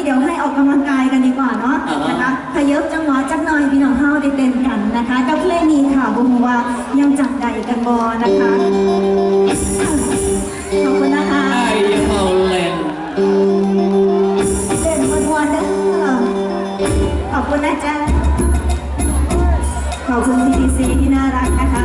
ี้เดี๋ยวให้ออกกำลังกายกันดีกว่าเนาะนะคะขยับจังหวะจักหน่อยพี่น้องเฮาได้เต้นกันนะคะกับเพลงนี้ค่ะบุ้งว่ายังจับได้กันบอนะคะ ขอบคุณนะคะไอ้เฮาแลนด์เต้นมวนๆเด้อขอบคุณนะจ๊ะขอบคุณพีดีซีที่น่ารักนะคะ